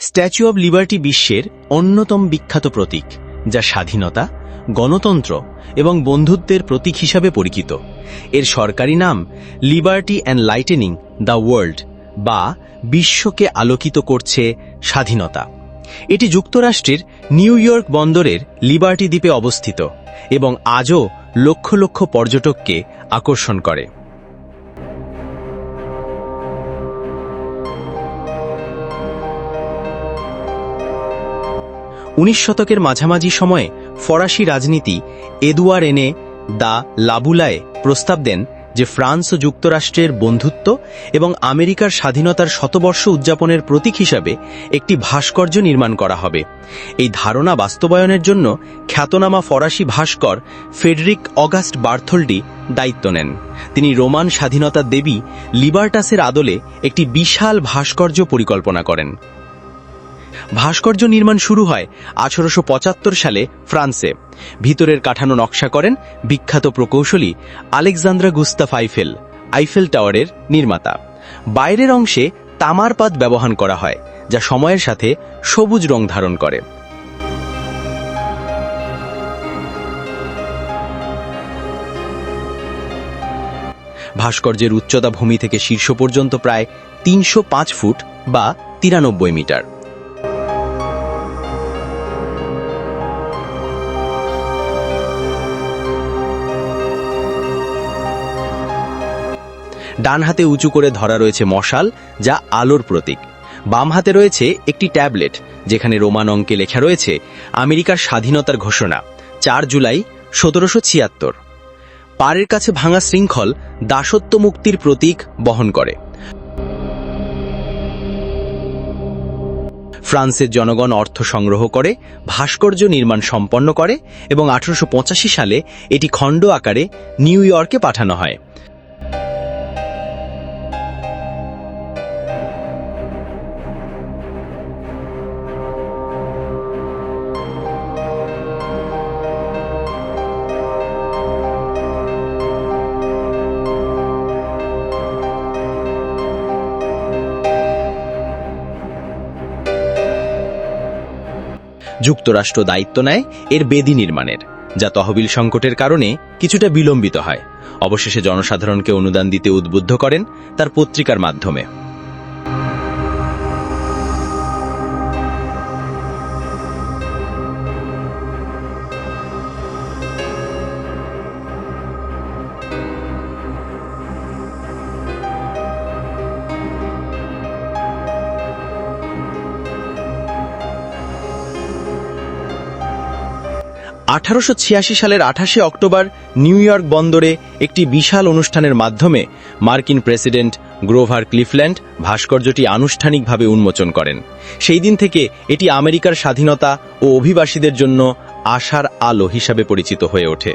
Statue of liberty বিশ্বের অন্যতম বিখ্যাত প্রতীক, যা স্বাধীনতা, গণতন্ত্র এবং বন্ধুত্বের প্রতীক হিসাবে পরিচিত। এর সরকারি নাম liberty and lightening the world বা বিশ্বকে আলোকিত করছে স্বাধীনতা। এটি যুক্তরাষ্ট্রের নিউ ইয়র্ক বন্দরের লিবার্টি দ্বীপে অবস্থিত এবং আজও লক্ষ লক্ষ পর্যটককে আকর্ষণ করে। উনিশ শতকের মাঝামাঝি সময়ে ফরাসি রাজনীতি এদুয়ার এনে দা লাবুলায় প্রস্তাব দেন যে ফ্রান্স ও যুক্তরাষ্ট্রের বন্ধুত্ব এবং আমেরিকার স্বাধীনতার শতবর্ষ উদযাপনের প্রতীক হিসাবে একটি ভাস্কর্য নির্মাণ করা হবে। এই ধারণা বাস্তবায়নের জন্য খ্যাতনামা ফরাসি ভাস্কর ফেডরিক অগাস্ট বার্থলডি দায়িত্ব নেন। তিনি রোমান স্বাধীনতার দেবী লিবার্টাসের আদলে একটি বিশাল ভাস্কর্য পরিকল্পনা করেন। ভাস্কর্য নির্মাণ শুরু হয় আঠারোশো পঁচাত্তর সালে ফ্রান্সে। ভিতরের কাঠানো নকশা করেন বিখ্যাত প্রকৌশলী আলেকজান্দ্রা গুস্তাফ আইফেল আইফেল টাওয়ারের নির্মাতা। বাইরের অংশে তামার পাত ব্যবহার করা হয়, যা সময়ের সাথে সবুজ রং ধারণ করে। ভাস্কর্যের উচ্চতা ভূমি থেকে শীর্ষ পর্যন্ত প্রায় তিনশো পাঁচ ফুট বা তিরানব্বই মিটার। ডান হাতে উঁচু করে ধরা রয়েছে মশাল, যা আলোর প্রতীক। বাম হাতে রয়েছে একটি ট্যাবলেট, যেখানে রোমান অঙ্কে লেখা রয়েছে, আমেরিকার স্বাধীনতার ঘোষণা, চার জুলাই সতেরোশো ছিয়াত্তর। পাড়ের কাছে ভাঙা শৃঙ্খল দাসত্ব মুক্তির প্রতীক বহন করে। ফ্রান্সের জনগণ অর্থ সংগ্রহ করে, ভাস্কর্য নির্মাণ সম্পন্ন করে এবং আঠারোশো পঁচাশি সালে এটি খণ্ড আকারে নিউ ইয়র্কে পাঠানো হয়। যুক্তরাষ্ট্র দায়িত্ব নেয় এর বেদি নির্মাণের, যা তহবিল সংকটের কারণে কিছুটা বিলম্বিত হয়। অবশেষে জনসাধারণকে অনুদান দিতে উদ্বুদ্ধ করেন তার পত্রিকার মাধ্যমে। আঠারোশো ছিয়াশি সালের আঠাশে অক্টোবর নিউ ইয়র্ক বন্দরে একটি বিশাল অনুষ্ঠানের মাধ্যমে মার্কিন প্রেসিডেন্ট গ্রোভার ক্লিফল্যান্ড ভাস্কর্যটি আনুষ্ঠানিকভাবে উন্মোচন করেন। সেই দিন থেকে এটি আমেরিকার স্বাধীনতা ও অভিবাসীদের জন্য আশার আলো হিসাবে পরিচিত হয়ে ওঠে।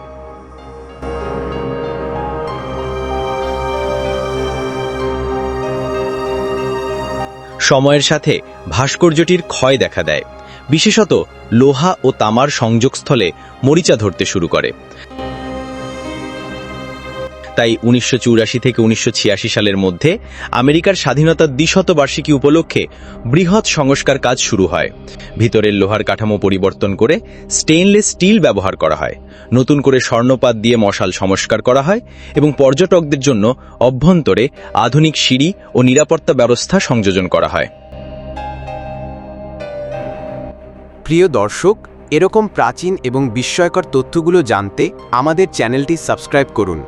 সময়ের সাথে ভাস্কর্যটির ক্ষয় দেখা দেয়। বিশেষত লোহা ও তামার সংযোগস্থলে মরিচা ধরতে শুরু করে। তাই উনিশশো থেকে উনিশশো ছিয়াশি সালের মধ্যে আমেরিকার স্বাধীনতার দ্বিশতবার্ষিকী উপলক্ষে বৃহৎ সংস্কার কাজ শুরু হয়। ভিতরের লোহার কাঠামো পরিবর্তন করে স্টেইনলেস স্টিল ব্যবহার করা হয়। নতুন করে স্বর্ণপাত দিয়ে মশাল সংস্কার করা হয় এবং পর্যটকদের জন্য অভ্যন্তরে আধুনিক সিঁড়ি ও নিরাপত্তা ব্যবস্থা সংযোজন করা হয়। প্রিয় দর্শক এরকম প্রাচীন এবং বিস্ময়কর তথ্যগুলো জানতে আমাদের চ্যানেলটি সাবস্ক্রাইব করুন।